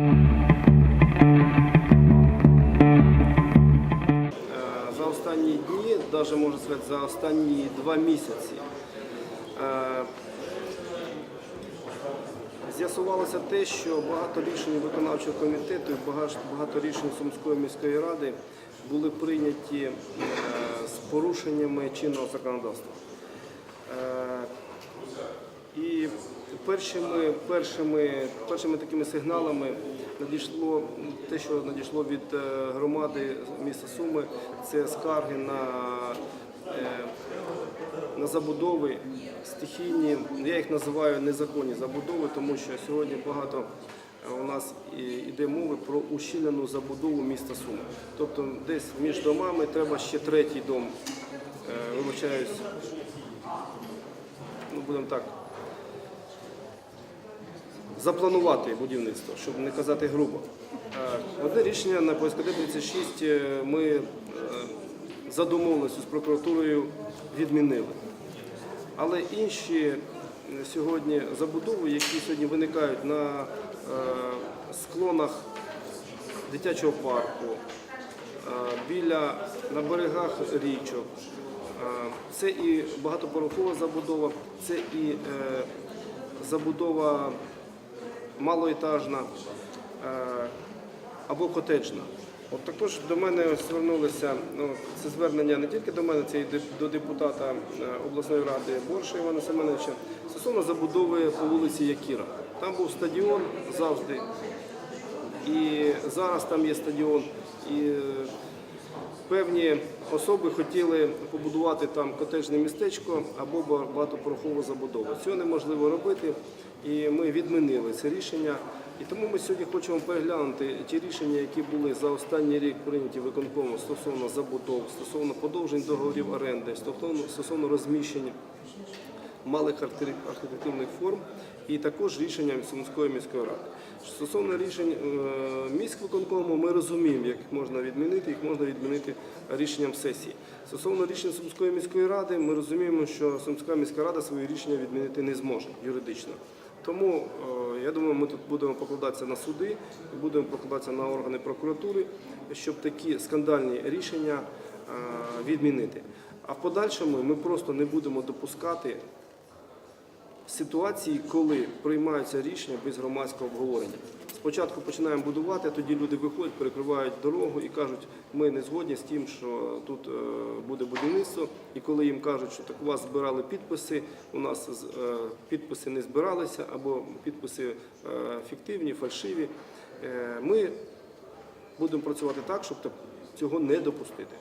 Е, За останні дні, навіть можна сказати, за останні два місяці е, з'ясувалося те, що багато рішень виконавчого комітету і багато, рішень Сумської міської ради були прийняті е, з порушеннями чинного законодавства. Першими, першими, першими такими сигналами надійшло те, що надійшло від е, громади міста Суми, це скарги на, е, на забудови стихійні. Я їх називаю незаконні забудови, тому що сьогодні багато е, у нас йде мови про ущільнену забудову міста Суми. Тобто десь між домами треба ще третій дом, вибачаюсь, ну будемо так запланувати будівництво, щоб не казати грубо. Одне рішення на ПСКД 36 е, ми е, за домовленістю з прокуратурою відмінили. Але інші е, сьогодні забудови, які сьогодні виникають на склонах дитячого парку, біля на берегах річок. Це і багатоповерхова забудова, це і забудова малоетажна е, або котеджна. От також до мене звернулися, ну, це звернення не тільки до мене, це де- до депутата е, обласної ради Борша Івана Семеновича, стосовно забудови по вулиці Якіра. Там був стадіон завжди, і зараз там є стадіон. І е, певні особи хотіли побудувати там котеджне містечко або багатопорохову забудову. Цього неможливо робити, і ми відмінили це рішення. І тому ми сьогодні хочемо переглянути ті рішення, які були за останній рік прийняті виконкому стосовно забудов, стосовно подовжень договорів оренди, стосовно, розміщень малих архітек- архітектурних форм і також рішенням Сумської міської ради. Стосовно рішень е, міськвиконкому, ми розуміємо, як їх можна відмінити, їх можна відмінити рішенням сесії. Стосовно рішень Сумської міської ради, ми розуміємо, що Сумська міська рада свої рішення відмінити не зможе юридично. Тому е, я думаю, ми тут будемо покладатися на суди, будемо покладатися на органи прокуратури, щоб такі скандальні рішення е, відмінити. А в подальшому ми просто не будемо допускати ситуації, коли приймаються рішення без громадського обговорення. Спочатку починаємо будувати, а тоді люди виходять, перекривають дорогу і кажуть, ми не згодні з тим, що тут е, буде будівництво. І коли їм кажуть, що так у вас збирали підписи, у нас е, підписи не збиралися або підписи е, фіктивні, фальшиві, ми будемо працювати так, щоб цього не допустити.